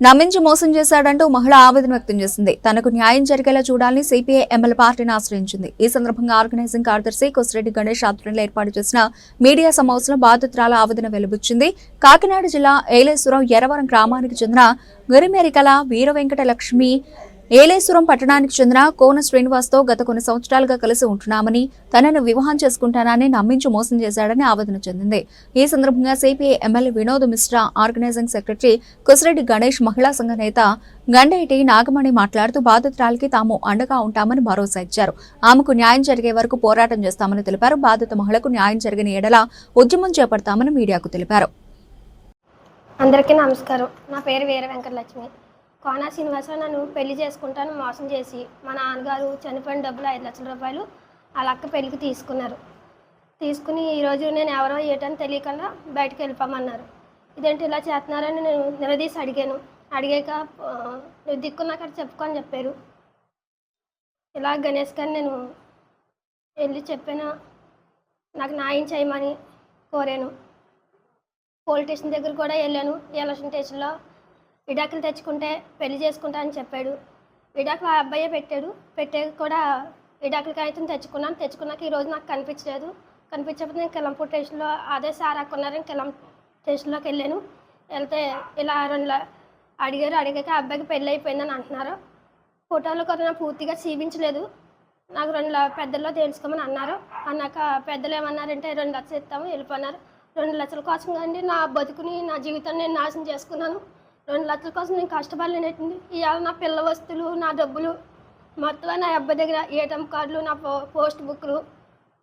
నమ్మించి మోసం చేశాడంటూ మహిళ ఆవేదన వ్యక్తం చేసింది. తనకు న్యాయం జరిగేలా చూడాలని సిపిఐ ఎమ్మెల్యే పార్టీని ఆశ్రయించింది. ఈ సందర్భంగా ఆర్గనైజింగ్ కార్యదర్శి కొసిరెడ్డి గణేష్ ఆధ్వర్యంలో ఏర్పాటు చేసిన మీడియా సమావేశంలో బాధితురాల ఆవేదన వెలుబుచ్చింది. కాకినాడ జిల్లా ఏలేశ్వరం ఎర్రవరం గ్రామానికి చెందిన గురిమెరికల వీర వెంకట లక్ష్మి ఏలేశ్వరం పట్టణానికి చెందిన కోన శ్రీనివాస్తో గత కొన్ని సంవత్సరాలుగా కలిసి ఉంటున్నామని తనను వివాహం చేసుకుంటానని నమ్మించి మోసం చేశాడని ఆవేదన చెందింది. ఈ సందర్భంగా CPI MLA Vinod Mishra organizing secretary Kusireddy Ganesh మహిళా సంఘ నేత గండేటి నాగమణి మాట్లాడుతూ బాధితురాలికి తాము అండగా ఉంటామని భరోసా ఇచ్చారు. ఆమెకు న్యాయం జరిగే వరకు పోరాటం చేస్తామని తెలిపారు. బాధిత మహిళకు న్యాయం జరిగిన ఎడల ఉద్యమం చేపడతామని మీడియాకు తెలిపారు. అందరికీ నమస్కారం. నా పేరు వీర వెంకటలక్ష్మి. కోనా శ్రీనివాస నన్ను పెళ్ళి చేసుకుంటాను మోసం చేసి మా నాన్నగారు చనిపోయిన డబ్బులు ఐదు లక్షల రూపాయలు వాళ్ళ అక్క పెళ్ళికి తీసుకున్నారు. తీసుకుని ఈరోజు నేను ఎవరో ఏటని తెలియకుండా బయటకు వెళ్ళిపోమన్నారు. ఇదేంటి ఇలా చేస్తున్నారని నేను నిలదీసి అడిగాను. అడిగాక నువ్వు దిక్కున్న చెప్పుకొని చెప్పారు. ఇలా గణేష్ గారిని నేను వెళ్ళి చెప్పాను. నాకు న్యాయం చేయమని కోరాను. పోలీస్ స్టేషన్ దగ్గర కూడా వెళ్ళాను. ఎలక్షన్ స్టేషన్లో విడాకులు తెచ్చుకుంటే పెళ్ళి చేసుకుంటా అని చెప్పాడు. విడాకులు ఆ అబ్బాయే పెట్టాడు. పెట్టే కూడా విడాకులకి అయితే తెచ్చుకున్నాను. తెచ్చుకున్నాక ఈరోజు నాకు కనిపించలేదు. కనిపించకపోతే నేను కిలంపూర్ స్టేషన్లో అదే సార్ అక్కడున్నారని కిలం స్టేషన్లోకి వెళ్ళాను. వెళ్తే ఇలా రెండు అడిగారు. అడిగాక ఆ అబ్బాయికి పెళ్ళి అయిపోయిందని అంటున్నారు. ఫోటోలు కూడా నాకు పూర్తిగా చూపించలేదు. నాకు రెండు పెద్దల్లో తెలుసుకోమని అన్నారు. అన్నాక పెద్దలు ఏమన్నారంటే రెండు లక్షలు ఇస్తాము వెళ్ళిపోన్నారు. రెండు లక్షల కోసం కండి నా బతుకుని నా జీవితాన్ని నేను నాశనం చేసుకున్నాను. రెండు లక్షల కోసం నేను కష్టపడలేనట్టుంది. ఇవాళ నా పిల్ల వస్తువులు నా డబ్బులు మొత్తం నా అబ్బాయి దగ్గర ఏటీఎం కార్డులు నా పో పోస్ట్ బుక్లు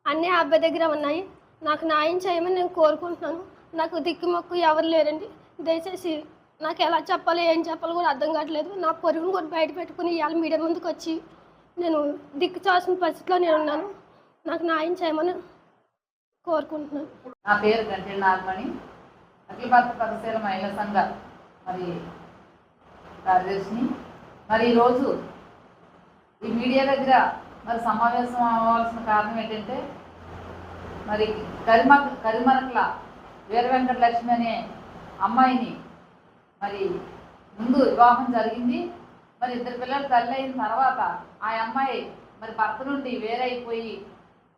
అన్నీ ఆ అబ్బాయి దగ్గర ఉన్నాయి. నాకు న్యాయం చేయమని నేను కోరుకుంటున్నాను. నాకు దిక్కుమొక్కు ఎవరు లేరండి. దయచేసి నాకు ఎలా చెప్పాలో ఏం చెప్పాలో కూడా అర్థం కావట్లేదు. నా పొరుగును కూడా బయట పెట్టుకుని ఇవాళ మీడియా ముందుకు వచ్చి నేను దిక్కు చాల్సిన పరిస్థితిలో నేను ఉన్నాను. నాకు న్యాయం చేయమని కోరుకుంటున్నాను. నా పేరు గంటెల నాగమణి అఖిల భారత పదశీల మహిళా సంఘ మరి కార్యదర్శిని. మరి ఈరోజు ఈ మీడియా దగ్గర మరి సమావేశం అవ్వాల్సిన కారణం ఏంటంటే మరి కరిమ కరిమరకల వీర వెంకట లక్ష్మి అనే అమ్మాయిని మరి ముందు వివాహం జరిగింది. మరి ఇద్దరు పిల్లలు తల్లి అయిన తర్వాత ఆ అమ్మాయి మరి భర్త నుండి వేరైపోయి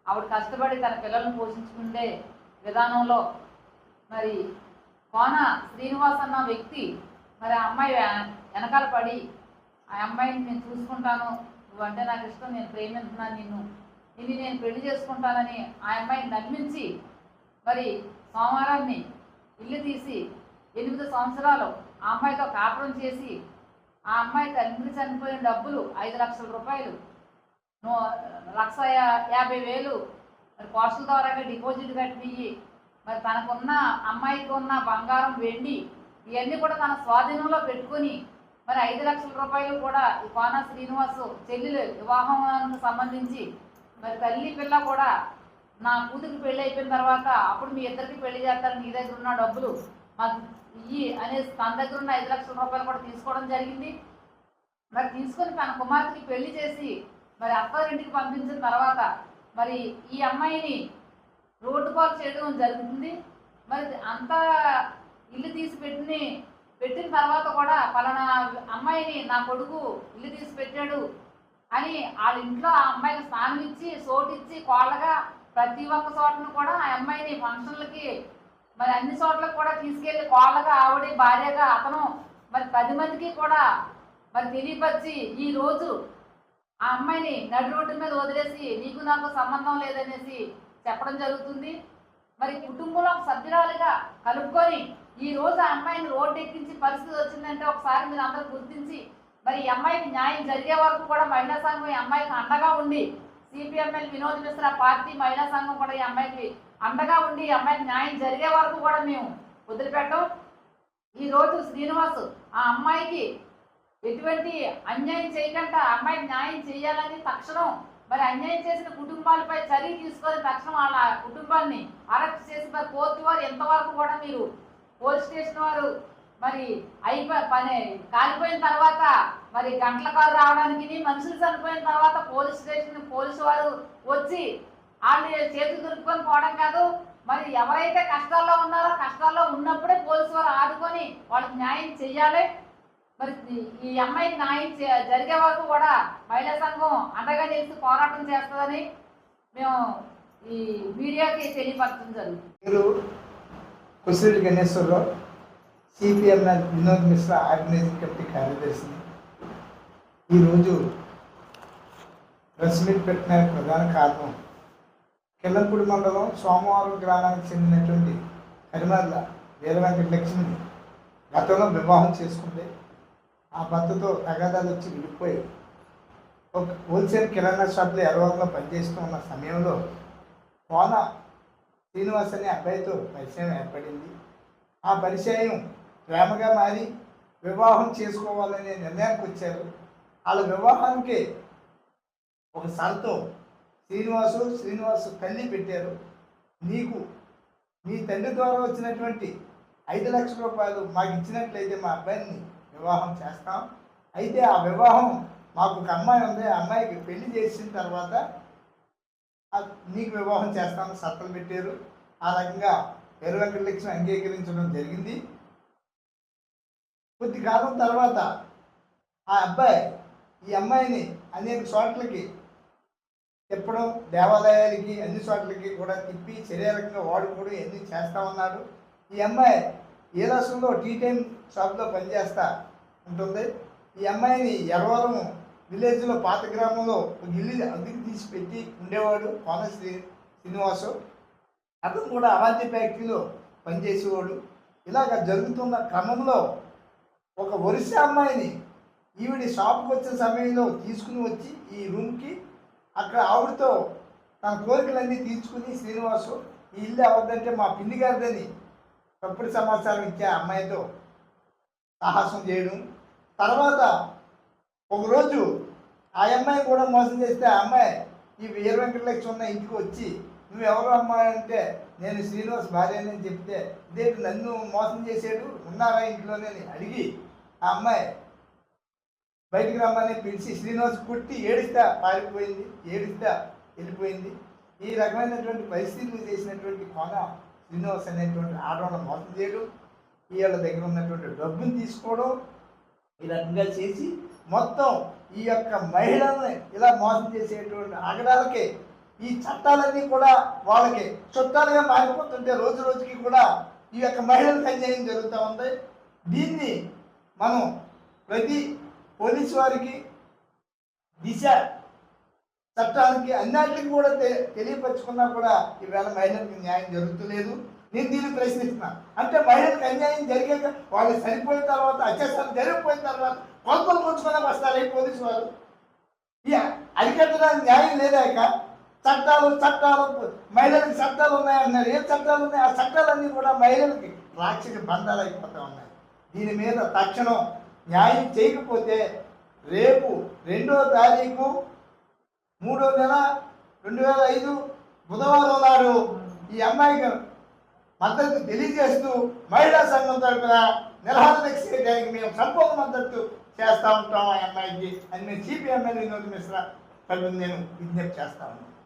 ఆవిడ కష్టపడి తన పిల్లలను పోషించుకుండే విధానంలో మరి కోన శ్రీనివాస్ అన్న వ్యక్తి మరి ఆ అమ్మాయి వెనకాల పడి ఆ అమ్మాయిని నేను చూసుకుంటాను నువ్వంటే నాకు ఇష్టం నేను ప్రేమిస్తున్నాను నిన్ను నిన్ను నేను పెళ్ళి చేసుకుంటానని ఆ అమ్మాయిని నమ్మించి మరి సోమవారాన్ని ఇల్లు తీసి ఎనిమిది సంవత్సరాలు ఆ అమ్మాయితో కాపురం చేసి ఆ అమ్మాయి తండ్రి చనిపోయిన డబ్బులు ఐదు లక్షల రూపాయలు లక్ష యాభై వేలు మరి పోస్టల్ ద్వారా డిపాజిట్ కట్టి మరి తనకున్న అమ్మాయికి ఉన్న బంగారం వెండి ఇవన్నీ కూడా తన స్వాధీనంలో పెట్టుకొని మరి ఐదు లక్షల రూపాయలు కూడా ఈ కోన శ్రీనివాస్ చెల్లెలు వివాహానికి సంబంధించి మరి తల్లి పిల్ల కూడా నా కూతురికి పెళ్ళి అయిపోయిన తర్వాత అప్పుడు మీ ఇద్దరికి పెళ్ళి చేస్తారు నీ దగ్గర ఉన్న డబ్బులు మాకు ఇయ్యి అనేసి తన దగ్గర ఉన్న ఐదు లక్షల రూపాయలు కూడా తీసుకోవడం జరిగింది. మరి తీసుకొని తన కుమార్తెకి పెళ్ళి చేసి మరి అత్తారింటికి పంపించిన తర్వాత మరి ఈ అమ్మాయిని రోడ్డు పాలు చేయడం జరుగుతుంది. మరి అంతా ఇల్లు తీసి పెట్టిన పెట్టిన తర్వాత కూడా పలానా అమ్మాయిని నా కొడుకు ఇల్లు తీసి పెట్టాడు అని వాళ్ళ ఇంట్లో ఆ అమ్మాయికి స్నానం ఇచ్చి సోటిచ్చి కోళ్ళగా ప్రతి ఒక్క చోటను కూడా ఆ అమ్మాయిని ఫంక్షన్లకి మరి అన్ని చోట్లకు కూడా తీసుకెళ్ళి కోళ్ళగా ఆవిడ భార్యగా అతను మరి పది మందికి కూడా మరి తెలియపరిచి ఈ రోజు ఆ అమ్మాయిని నడి రోడ్డు మీద వదిలేసి నీకు నాకు సంబంధం లేదనేసి చెప్పడం జరుగుతుంది. మరి కుటుంబంలో సభ్యురాలుగా కలుపుకొని ఈ రోజు ఆ అమ్మాయిని రోడ్డు ఎక్కించి పరిస్థితి వచ్చిందంటే ఒకసారి మీరు అందరూ గుర్తించి మరి ఈ అమ్మాయికి న్యాయం జరిగే వరకు కూడా మహిళా సంఘం ఈ అమ్మాయికి అండగా ఉండి సిపిఎంఎల్ వినోద్ మిశ్రా పార్టీ మహిళా సంఘం కూడా ఈ అమ్మాయికి అండగా ఉండి ఈ అమ్మాయికి న్యాయం జరిగే వరకు కూడా మేము వదిలిపెట్టం. ఈ రోజు శ్రీనివాస్ ఆ అమ్మాయికి ఎటువంటి అన్యాయం చేయకుండా ఆ అమ్మాయికి న్యాయం చేయాలని తక్షణం మరి అన్యాయం చేసిన కుటుంబాలపై చర్య తీసుకొని తక్షణం వాళ్ళ కుటుంబాన్ని అరెస్ట్ చేసి మరి కోర్టు వారు ఎంతవరకు కూడా మీరు పోలీస్ స్టేషన్ వారు మరి అయిపోయి పని కాలిపోయిన తర్వాత మరి గంటల కారు రావడానికి మనుషులు చనిపోయిన తర్వాత పోలీస్ స్టేషన్ పోలీసు వారు వచ్చి వాళ్ళు చేతులు దొరుకుకొని పోవడం కాదు. మరి ఎవరైతే కష్టాల్లో ఉన్నారో కష్టాల్లో ఉన్నప్పుడే పోలీసు వారు ఆదుకొని వాళ్ళకి న్యాయం చెయ్యాలి. మరి ఈ- అమ్మాయికి న్యాయం జరిగే వరకు కూడా మహిళా సంఘం అండగా నిలిచి పోరాటం చేస్తుందని మేము ఈ మీడియాకి తెలియపరచడం జరుగుతుంది. Kusiri Ganeswararao CPM Vinod Mishra organizing committee కార్యదర్శిని. ఈరోజు ప్రెస్ మీట్ పెట్టిన ప్రధాన కారణం కిల్లంపూడి మండలం సోమవారం గ్రామానికి చెందినటువంటి కరిమర్ల వీర లక్ష్మిని గతంలో వివాహం చేసుకుంది ఆ భర్తతో తగాదాలు వచ్చి విడిపోయి ఒక హోల్సేల్ కిరాణా షాప్లో ఎర్రవరంలో పనిచేస్తూ ఉన్న సమయంలో కోన శ్రీనివాస్ అనే అబ్బాయితో పరిచయం ఏర్పడింది. ఆ పరిచయం ప్రేమగా మారి వివాహం చేసుకోవాలనే నిర్ణయానికి వచ్చారు. వాళ్ళ వివాహానికి ఒక సరతో శ్రీనివాసు శ్రీనివాసు తల్లి పెట్టారు. నీకు మీ తండ్రి ద్వారా వచ్చినటువంటి ఐదు లక్షల రూపాయలు మాకు ఇచ్చినట్లయితే మా అబ్బాయిని వివాహం చేస్తాం. అయితే ఆ వివాహం మాకు ఒక అమ్మాయి ఉంది. ఆ అమ్మాయికి పెళ్ళి చేసిన తర్వాత నీకు వివాహం చేస్తాం సత్తలు పెట్టారు. ఆ రకంగా పేరు వెంకటలక్ష్మి అంగీకరించడం జరిగింది. కొద్ది కాలం తర్వాత ఆ అబ్బాయి ఈ అమ్మాయిని అనేక చోట్లకి తిప్పడం దేవాలయాలకి అన్ని చోట్లకి కూడా తిప్పి శరీరకంగా వాడుకోవడం ఎన్ని చేస్తా ఉన్నాడు. ఈ అమ్మాయి ఏ రాష్ట్రంలో టీ టైం షాప్లో పనిచేస్తా ఉంటుంది? ఈ అమ్మాయిని ఎర్రవరం విలేజ్లో పాత గ్రామంలో ఒక ఇల్లు అద్దెకి తీసి పెట్టి ఉండేవాడు కోన శ్రీ శ్రీనివాసు. అతను కూడా అవాంతి ఫ్యాక్టరీలో పనిచేసేవాడు. ఇలాగ జరుగుతున్న క్రమంలో ఒక ఒరిస్సా అమ్మాయిని ఈవిడి షాప్కి వచ్చిన సమయంలో తీసుకుని వచ్చి ఈ రూమ్కి అక్కడ ఆవిడతో తన కోరికలన్నీ తీర్చుకుని శ్రీనివాసు ఈ ఇల్లు అవద్దంటే మా పిన్ని గారిదని తప్పుడు సమాచారం ఇచ్చే అమ్మాయితో సాహసం చేయడం. తర్వాత ఒకరోజు ఆ అమ్మాయి కూడా మోసం చేస్తే ఆ అమ్మాయి ఈ వీర వెంకటలక్ష్మి ఉన్న ఇంటికి వచ్చి నువ్వు ఎవరు అమ్మాయి అంటే నేను శ్రీనివాస్ భార్య అని చెప్తే ఇదేంటి నన్ను మోసం చేసాడు ఉన్నారా ఇంట్లోనే? అడిగి ఆ అమ్మాయి బయటికి రమ్మని పిలిచి శ్రీనివాస్ కుట్టి ఏడిస్తా పారిపోయింది ఏడిస్తా వెళ్ళిపోయింది. ఈ రకమైనటువంటి పరిస్థితులు చేసినటువంటి కోణం శ్రీనివాస్ అనేటువంటి ఆడవాళ్ళని మోసం చేయడం వీళ్ళ దగ్గర ఉన్నటువంటి డబ్బుని తీసుకోవడం ఈ రకంగా చేసి మొత్తం ఈ యొక్క మహిళల్ని ఇలా మోసం చేసేటువంటి ఆగడాలకే ఈ చట్టాలన్నీ కూడా వాళ్ళకి చుట్టాలుగా మారిపోతుంటే రోజు రోజుకి కూడా ఈ యొక్క మహిళలకు అన్యాయం జరుగుతూ ఉంది. దీన్ని మనం ప్రతి పోలీసు వారికి దిశ చట్టానికి అన్నింటికి కూడా తెలియపరచుకున్నా కూడా ఈవేళ మహిళలకు న్యాయం జరుగుతులేదు. నేను దీన్ని ప్రశ్నిస్తున్నా. అంటే మహిళలకు అన్యాయం జరిగాక వాళ్ళు చనిపోయిన తర్వాత అత్యాచారం జరిగిపోయిన తర్వాత కొలతలు ముంచుకునే వస్తారు ఈ పోలీసు వారు ఇక అరికట్టడానికి న్యాయం లేదాక చట్టాలు చట్టాలు మహిళలకు చట్టాలు ఉన్నాయన్నారు ఏ చట్టాలు ఉన్నాయి? ఆ చట్టాలన్నీ కూడా మహిళలకి రాక్షసి బంధాలు అయిపోతూ ఉన్నాయి. దీని మీద తక్షణం న్యాయం చేయకపోతే రేపు రెండో తారీఖు మూడో నెల రెండు వేల ఐదు బుధవారం నాడు ఈ అమ్మాయికి మద్దతు తెలియజేస్తూ మహిళా సంఘం తరఫున నిరహార చేయడానికి మేము సంపూర్ణ మద్దతు చేస్తూ ఉంటాం ఆ అమ్మాయికి అని నేను సిపిఎంఎల్ వినోద్ మిశ్రా తరఫున నేను విజ్ఞప్తి చేస్తా ఉన్నాను.